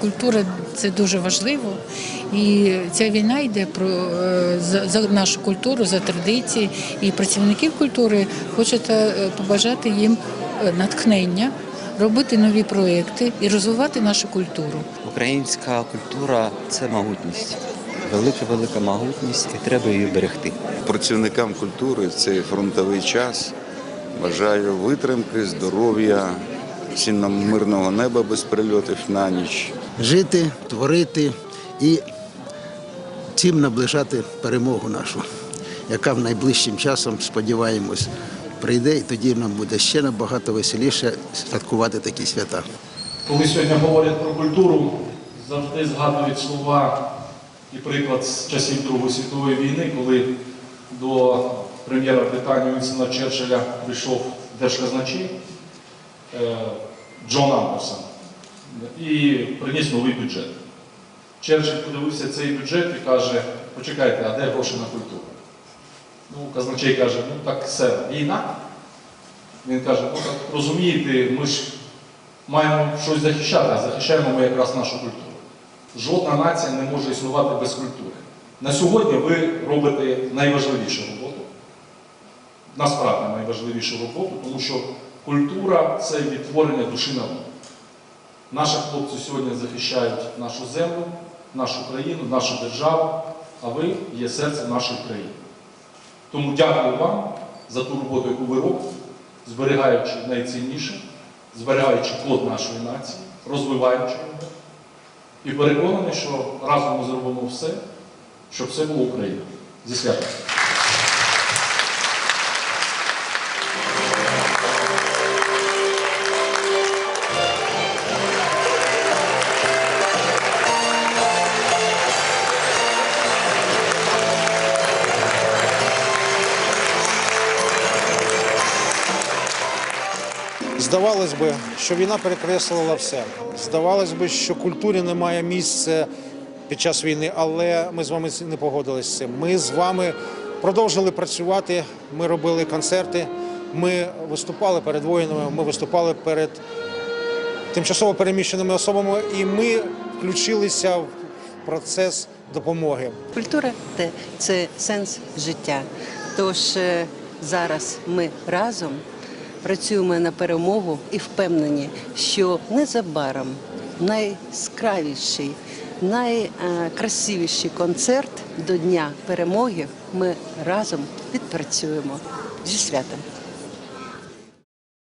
культура це дуже важливо. І ця війна йде про е, за, за нашу культуру, за традиції. І працівників культури хочете е, побажати їм е, натхнення, робити нові проекти і розвивати нашу культуру. Українська культура це могутність. Велика, велика могутність, і треба її берегти. працівникам культури в цей фронтовий час бажаю витримки, здоров'я, всім нам мирного неба без прильотів на ніч. жити, творити і цим наближати перемогу нашу, яка в найближчим часом, сподіваємось, прийде, і тоді нам буде ще набагато веселіше святкувати такі свята. Коли сьогодні говорять про культуру, завжди згадують слова і приклад з часів Другої світової війни, коли до прем'єра Британії Вінсона Черчилля прийшов держказначей е, Джон Андерсон і приніс новий бюджет. Черчилль подивився цей бюджет і каже, почекайте, а де гроші на культуру? Ну, казначей каже, ну так все, війна. Він каже, ну так розумієте, ми ж маємо щось захищати, а захищаємо ми якраз нашу культуру. Жодна нація не може існувати без культури. На сьогодні ви робите найважливішу роботу, насправді найважливішу роботу, тому що культура це відтворення душі народу. Наші хлопці сьогодні захищають нашу землю, нашу країну, нашу державу, а ви є серцем нашої країни. Тому дякую вам за ту роботу, яку ви робите, зберігаючи найцінніше, зберігаючи код нашої нації, розвиваючи його. І переконаний, що разом ми зробимо все, щоб все було Україна. Зі святом. Здавалось би, що війна перекреслила все. Здавалось би, що культурі немає місця під час війни, але ми з вами не погодилися з цим. Ми з вами продовжили працювати. Ми робили концерти, ми виступали перед воїнами, ми виступали перед тимчасово переміщеними особами, і ми включилися в процес допомоги. Культура це сенс життя. Тож е, зараз ми разом працюємо на перемогу і впевнені, що незабаром найскравіший, найкрасивіший концерт до Дня перемоги ми разом відпрацюємо зі святом.